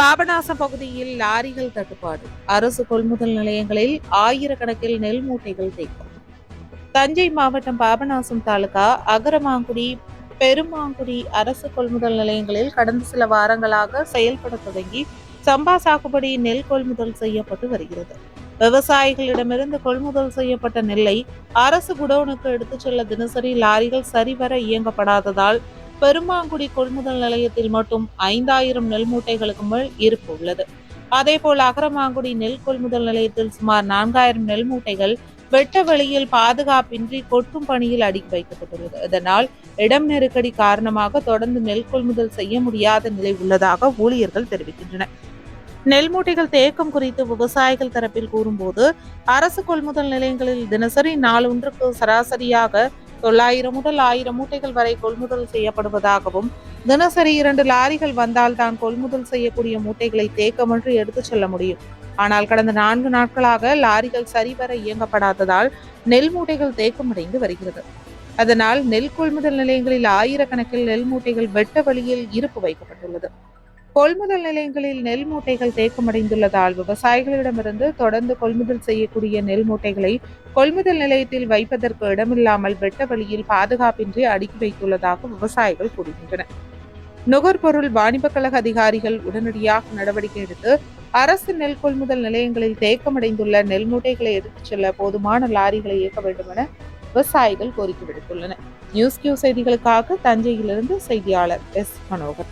பாபநாசம் பகுதியில் லாரிகள் தட்டுப்பாடு. அரசு கொள்முதல் நிலையங்களில் ஆயிரக்கணக்கில் நெல் மூட்டைகள் தேக்கம். தஞ்சை மாவட்டம் பாபநாசம் தாலுகா அகரமாங்குடி பெருமாங்குடி அரசு கொள்முதல் நிலையங்களில் கடந்த சில வாரங்களாக செயல்பட தொடங்கி சம்பா சாகுபடி நெல் கொள்முதல் செய்யப்பட்டு வருகிறது. விவசாயிகளிடமிருந்து கொள்முதல் செய்யப்பட்ட நெல்லை அரசு குடோனுக்கு எடுத்துச் செல்ல தினசரி லாரிகள் சரிவர இயங்கப்படாததால் பெருமாங்குடி கொள்முதல் நிலையத்தில் மட்டும் ஐந்தாயிரம் நெல் மூட்டைகளுக்கு மேல் இருப்பு உள்ளது. அதேபோல் அகரமாங்குடி நெல் கொள்முதல் நிலையத்தில் சுமார் நான்காயிரம் நெல் மூட்டைகள் வெட்ட வெளியில் பாதுகாப்பின்றி கொட்டும் பணியில் அடுக்கி வைக்கப்பட்டுள்ளது. இதனால் இடம் நெருக்கடி காரணமாக தொடர்ந்து நெல் கொள்முதல் செய்ய முடியாத நிலை உள்ளதாக ஊழியர்கள் தெரிவிக்கின்றனர். நெல் மூட்டைகள் தேக்கம் குறித்து விவசாயிகள் தரப்பில் கூறும்போது அரசு கொள்முதல் நிலையங்களில் தினசரி நாளொன்றுக்கு சராசரியாக தொள்ளாயிரம் முதல் ஆயிரம் மூட்டைகள் வரை கொள்முதல் செய்யப்படுவதாகவும் தினசரி இரண்டு லாரிகள் வந்தால் தான் கொள்முதல் செய்யக்கூடிய மூட்டைகளை தேக்கமின்றி எடுத்துச் செல்ல முடியும். ஆனால் கடந்த நான்கு நாட்களாக லாரிகள் சரிவர இயங்கப்படாததால் நெல் மூட்டைகள் தேக்கமடைந்து வருகிறது. அதனால் நெல் கொள்முதல் நிலையங்களில் ஆயிரக்கணக்கில் நெல் மூட்டைகள் வெட்ட வழியில் இருப்பு வைக்கப்பட்டுள்ளது. கொள்முதல் நிலையங்களில் நெல் மூட்டைகள் தேக்கமடைந்துள்ளதால் விவசாயிகளிடமிருந்து தொடர்ந்து கொள்முதல் செய்யக்கூடிய நெல் மூட்டைகளை கொள்முதல் நிலையத்தில் வைப்பதற்கு இடமில்லாமல் வெட்ட வழியில் பாதுகாப்பின்றி அடுக்கி வைத்துள்ளதாக விவசாயிகள் கூறுகின்றனர். நுகர்பொருள் வாணிபக் கழக அதிகாரிகள் உடனடியாக நடவடிக்கை எடுத்து அரசு நெல் கொள்முதல் நிலையங்களில் தேக்கமடைந்துள்ள நெல் மூட்டைகளை எடுத்துச் செல்ல போதுமான லாரிகளை இயக்க வேண்டும் என விவசாயிகள் கோரிக்கை விடுத்துள்ளனர். நியூஸ் கியூ செய்திகளுக்காக தஞ்சையிலிருந்து செய்தியாளர் எஸ். மனோகர்.